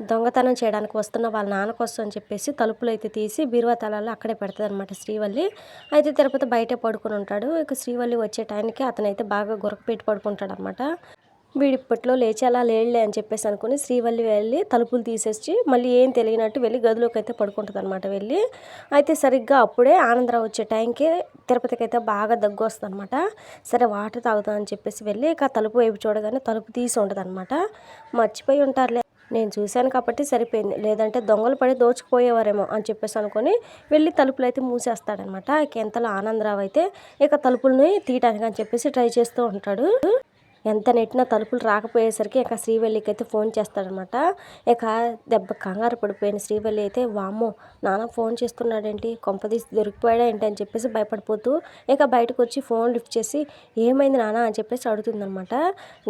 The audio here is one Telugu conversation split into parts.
దొంగతనం చేయడానికి వస్తున్న వాళ్ళ నాన్న కోసం అని చెప్పేసి తలుపులు అయితే తీసి బీరువా తలాలు అక్కడే పెడుతుంది అనమాట శ్రీవల్లి. అయితే తిరుపతి బయటే పడుకుని ఉంటాడు. ఇక శ్రీవల్లి వచ్చే టైంకి అతనైతే బాగా గురకపెట్టి పడుకుంటాడు అనమాట వీడిప్పట్లో లేచి అలా లేడులే అని చెప్పేసి అనుకుని శ్రీవల్లి వెళ్ళి తలుపులు తీసేసి మళ్ళీ ఏం తెలియనట్టు వెళ్ళి గదిలోకి అయితే పడుకుంటుంది అనమాట వెళ్ళి. అయితే సరిగ్గా అప్పుడే ఆనందరావు వచ్చే టైంకి తిరుపతికి అయితే బాగా దగ్గు వస్తుంది అనమాట సరే వాటర్ తాగుతామని చెప్పేసి వెళ్ళి ఇక తలుపు వైపు చూడగానే తలుపు తీసి ఉంటుంది అనమాట మర్చిపోయి ఉంటారులే. నేను చూశాను కాబట్టి సరిపోయింది. లేదంటే దొంగలు పడి దోచుకుపోయేవారేమో అని చెప్పేసి అనుకొని వెళ్ళి తలుపులు అయితే మూసేస్తాడనమాట. ఇక ఎంతలో ఆనందరావు అయితే ఇక తలుపుల్ని తీయటానికి అని చెప్పేసి ట్రై చేస్తూ ఉంటాడు. ఎంత నెట్టినా తలుపులు రాకపోయేసరికి ఇక శ్రీవల్లికి అయితే ఫోన్ చేస్తాడనమాట. ఇక దెబ్బ కంగారు పడిపోయిన శ్రీవల్లి అయితే వామ్మో నాన్న ఫోన్ చేస్తున్నాడేంటి? కొంపదీసి దొరికిపోయాడా ఏంటి? అని చెప్పేసి భయపడిపోతూ ఇక బయటకు వచ్చి ఫోన్ లిఫ్ట్ చేసి ఏమైంది నాన్న? అని చెప్పేసి అడుగుతుందనమాట.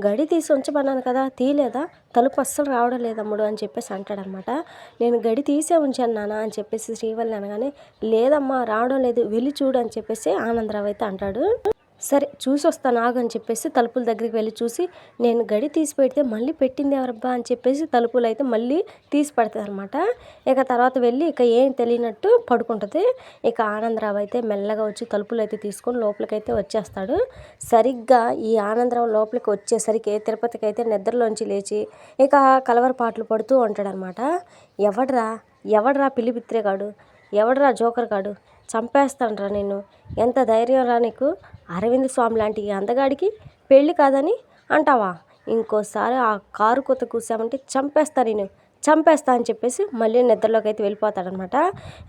గడి తీసి ఉంచమన్నాను కదా తీయలేదా? తలుపు అస్సలు రావడం లేదమ్ముడు అని చెప్పేసి అంటాడనమాట. నేను గడి తీసే ఉంచాను నాన్న అని చెప్పేసి శ్రీవల్లి అనగానే లేదమ్మా రావడం లేదు వెళ్ళి చూడు అని చెప్పేసి ఆనందరావు అయితే అంటాడు. సరే చూసి వస్తాను ఆగు అని చెప్పేసి తలుపుల దగ్గరికి వెళ్ళి చూసి నేను గడి తీసి పెడితే మళ్ళీ పెట్టింది ఎవరబ్బా అని చెప్పేసి తలుపులు అయితే మళ్ళీ తీసి పెడతాయి అనమాట ఇక తర్వాత వెళ్ళి ఇక ఏం తెలియనట్టు పడుకుంటుంది. ఇక ఆనందరావు అయితే మెల్లగా వచ్చి తలుపులు అయితే తీసుకొని లోపలికైతే వచ్చేస్తాడు. సరిగ్గా ఈ ఆనందరావు లోపలికి వచ్చేసరికి తిరుపతికి అయితే నిద్రలోంచి లేచి ఇక కలవర పాటలు పడుతూ ఉంటాడనమాట ఎవడ్రా? ఎవడ్రా పిల్లిపిత్రేగాడు ఎవడ్రా జోకర్ గాడు? చంపేస్తానరా నేను ఎంత ధైర్యం రా నీకు? అరవింద్ స్వామి లాంటి అందగాడికి పెళ్ళి కాదని అంటావా? ఇంకోసారి ఆ కారు కొత్త కూసామంటే చంపేస్తా నేను చంపేస్తా అని చెప్పేసి మళ్ళీ నిద్రలోకి అయితే వెళ్ళిపోతాడనమాట.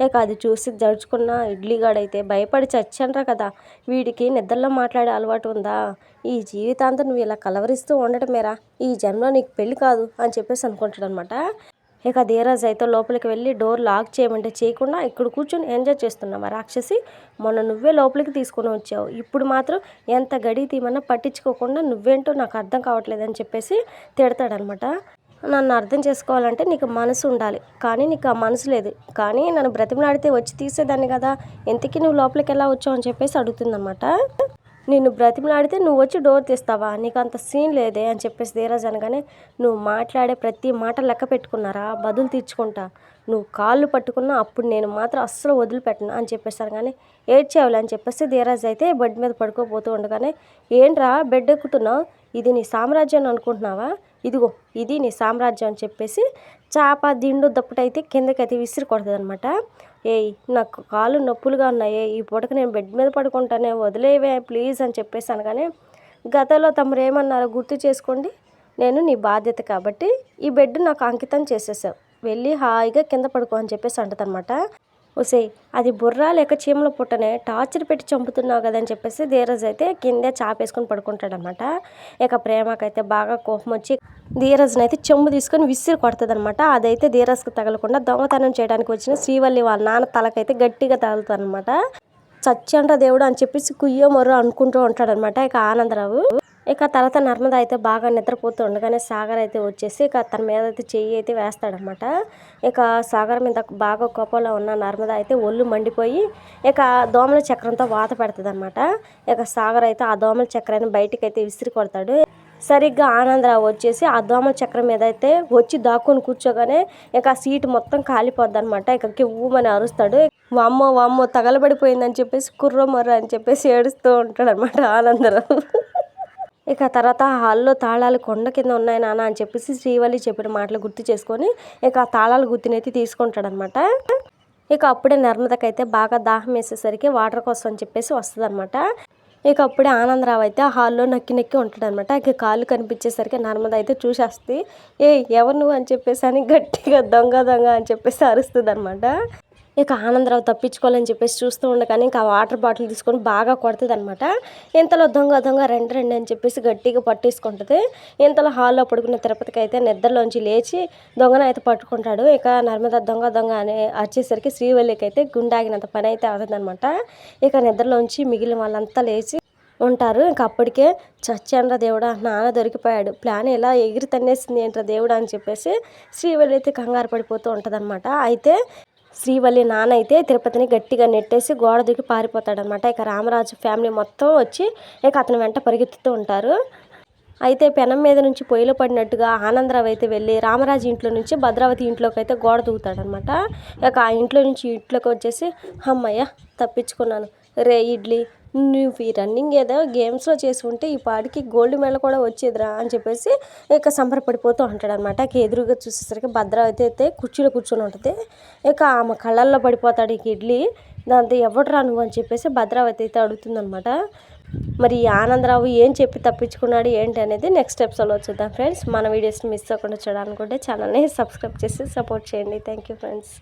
ఇక అది చూసి జడుచుకున్న ఇడ్లీగాడైతే భయపడి చచ్చండ్రా కదా. వీడికి నిద్రలో మాట్లాడే అలవాటు ఉందా? ఈ జీవితాంతం నువ్వు ఇలా కలవరిస్తూ ఉండటమేరా? ఈ జన్మలో నీకు పెళ్ళి కాదు అని చెప్పేసి అనుకుంటాడు అనమాట ఇక ధీరజ్ అయితే లోపలికి వెళ్ళి డోర్ లాక్ చేయమంటే చేయకుండా ఇక్కడ కూర్చొని ఎంజాయ్ చేస్తున్నావా రాక్షసి. మొన్న నువ్వే లోపలికి తీసుకొని వచ్చావు. ఇప్పుడు మాత్రం ఎంత గడితీమన్నా పట్టించుకోకుండా నువ్వేంటో నాకు అర్థం కావట్లేదు అని చెప్పేసి తిడతాడనమాట. నన్ను అర్థం చేసుకోవాలంటే నీకు మనసు ఉండాలి. కానీ నీకు ఆ మనసు లేదు. కానీ నన్ను బ్రతిమలాడితే వచ్చి తీసేదాన్ని కదా. ఎంతకీ నువ్వు లోపలికి ఎలా వచ్చావు అని చెప్పేసి అడుగుతుందన్నమాట నిన్ను బ్రతిమలాడితే నువ్వు వచ్చి డోర్ తీస్తావా? నీకు అంత సీన్ లేదే అని చెప్పేసి ధీరజ్ అనగానే నువ్వు మాట్లాడే ప్రతి మాట లెక్క పెట్టుకున్నారా? బదులు తీర్చుకుంటా. నువ్వు కాళ్ళు పట్టుకున్నా అప్పుడు నేను మాత్రం అస్సలు వదిలిపెట్టను అని చెప్పేసి కానీ ఏడ్చేవాలి అని చెప్పేసి ధీరజ్ అయితే బెడ్ మీద పడుకోపోతూ ఉండగానే ఏంట్రా బెడ్ ఎక్కుతున్నావు? ఇది నీ సామ్రాజ్యం అనుకుంటున్నావా? ఇదిగో ఇది నీ సామ్రాజ్యం అని చెప్పేసి చేప దిండు దప్పుటైతే కిందకైతే విసిరి కొడుతుంది అనమాట ఏయ్ నాకు కాళ్ళు నొప్పులుగా ఉన్నాయి. ఈ పూటకు నేను బెడ్ మీద పడుకుంటానే వదిలేవే ప్లీజ్ అని చెప్పేసి అనగానే గతంలో తమరు ఏమన్నారో గుర్తు చేసుకోండి. నేను నీ బాధ్యత కాబట్టి ఈ బెడ్ నాకు అంకితం చేసేసావు. వెళ్ళి హాయిగా కింద పడుకో అని చెప్పేసి అంటదనమాట ఒసే అది బుర్ర లేక చీమల పుట్టనే టార్చర్ పెట్టి చంపుతున్నావు కదా అని చెప్పేసి ధీరజ్ అయితే కిందే చాపేసుకొని పడుకుంటాడనమాట ఇక ప్రేమకైతే బాగా కోపం వచ్చి ధీరజ్ని అయితే చెంబు తీసుకొని విసిరి కొడుతుంది అనమాట అదైతే ధీరజ్కి తగలకుండా దొంగతనం చేయడానికి వచ్చిన శ్రీవల్లి వాళ్ళ నాన్న తలకైతే గట్టిగా తగులుతుంది అనమాట చచ్చండ్ర దేవుడు అని చెప్పేసి కుయ్యో మొర్రో అనుకుంటూ ఉంటాడనమాట ఇక ఆనందరావు ఇక తర్వాత నర్మద అయితే బాగా నిద్రపోతూ ఉండగానే సాగర్ అయితే వచ్చేసి ఇక తన మీద అయితే చెయ్యి అయితే వేస్తాడనమాట. ఇక సాగర్ మీద బాగా కోపంలో ఉన్న నర్మద అయితే ఒళ్ళు మండిపోయి ఇక దోమల చక్రంతో వాత పెడుతుంది అనమాట ఇక సాగర్ అయితే ఆ దోమల చక్రాన్ని బయటికి అయితే విసిరి కొడతాడు. సరిగ్గా ఆనందరావు వచ్చేసి ఆ దోమల చక్రం మీద అయితే వచ్చి దాక్కుని కూర్చోగానే ఇక ఆ సీటు మొత్తం కాలిపోద్ది అనమాట ఇక కివ్వుమని అరుస్తాడు. వామ్మో వామ్మో తగలబడిపోయిందని చెప్పేసి కుర్రమర్ర అని చెప్పేసి ఏడుస్తూ ఉంటాడు అనమాట ఆనందరావు ఇక తర్వాత హాల్లో తాళాలు కొండ కింద ఉన్నాయి నాన్న అని చెప్పేసి శ్రీవల్లి చెప్పిన మాటలు గుర్తు చేసుకొని ఇక ఆ తాళాలు గుర్తునైతే తీసుకుంటాడనమాట. ఇక అప్పుడే నర్మదకైతే బాగా దాహం వేసేసరికి వాటర్ కోసం అని చెప్పేసి వస్తుందన్నమాట ఇక అప్పుడే ఆనందరావు అయితే హాల్లో నక్కి నక్కి ఉంటాడనమాట. ఇక కాళ్ళు కనిపించేసరికి నర్మద అయితే చూసేస్తుంది. ఏ ఎవరు నువ్వు అని చెప్పేసి అని గట్టిగా దొంగ దొంగ అని చెప్పేసి అరుస్తుంది అనమాట ఇక ఆనందరావు తప్పించుకోవాలని చెప్పేసి చూస్తూ ఉండగానే ఇంకా వాటర్ బాటిల్ తీసుకొని బాగా కొడుతుంది అనమాట ఇంతలో దొంగ దొంగ రెండు రెండు అని చెప్పేసి గట్టిగా పట్టేసుకుంటుంది. ఇంతలో హాల్లో పడుకున్న తిరుపతికి అయితే నిద్రలోంచి లేచి దొంగన అయితే పట్టుకుంటాడు. ఇక నర్మద దొంగ దొంగ అని వచ్చేసరికి శ్రీవల్లికి అయితే గుండాగినంత పని అయితే అవుతుందనమాట ఇక నిద్రలోంచి మిగిలిన వాళ్ళంతా లేచి ఉంటారు. ఇంకా అప్పటికే చచ్చండ్ర దేవుడా నాన్న దొరికిపోయాడు. ప్లాన్ ఎలా ఎగిరి తన్నేసింది ఏంట్రా దేవుడా అని చెప్పేసి శ్రీవల్లి అయితే కంగారు పడిపోతూ ఉంటుంది అయితే శ్రీవల్లి నాన్న అయితే తిరుపతిని గట్టిగా నెట్టేసి గోడ దిగి పారిపోతాడనమాట. ఇక రామరాజు ఫ్యామిలీ మొత్తం వచ్చి ఇక అతని వెంట పరిగెత్తుతూ ఉంటారు. అయితే పెనం మీద నుంచి పొయ్యిలో పడినట్టుగా ఆనందరావు అయితే వెళ్ళి రామరాజు ఇంట్లో నుంచి భద్రావతి ఇంట్లోకి అయితే గోడ దూకుతాడనమాట. ఇక ఆ ఇంట్లో నుంచి ఇంట్లోకి వచ్చేసి అమ్మయ్య తప్పించుకున్నాను. రే ఇడ్లీ నువ్వు ఈ రన్నింగ్ ఏదో గేమ్స్లో చేసి ఉంటే ఈ పాడికి గోల్డ్ మెడల్ కూడా వచ్చేదిరా అని చెప్పేసి ఇక సంబరపడిపోతూ ఉంటాడు అనమాట ఎదురుగా చూసేసరికి భద్రావతి అయితే కుర్చీలో కూర్చొని ఉంటుంది. ఇక ఆమె కళ్ళల్లో పడిపోతాడు ఇక ఇడ్లీ దాంతో ఎవడరా నువ్వు? అని చెప్పేసి భద్రావతి అయితే అడుగుతుందనమాట మరి ఆనందరావు ఏం చెప్పి తప్పించుకున్నాడు ఏంటి అనేది నెక్స్ట్ ఎపిసోడ్లో చూద్దాం ఫ్రెండ్స్ మన వీడియోస్ని మిస్ అవ్వకుండా చూడాలనుకుంటే ఛానల్ని సబ్స్క్రైబ్ చేసి సపోర్ట్ చేయండి. Thank you friends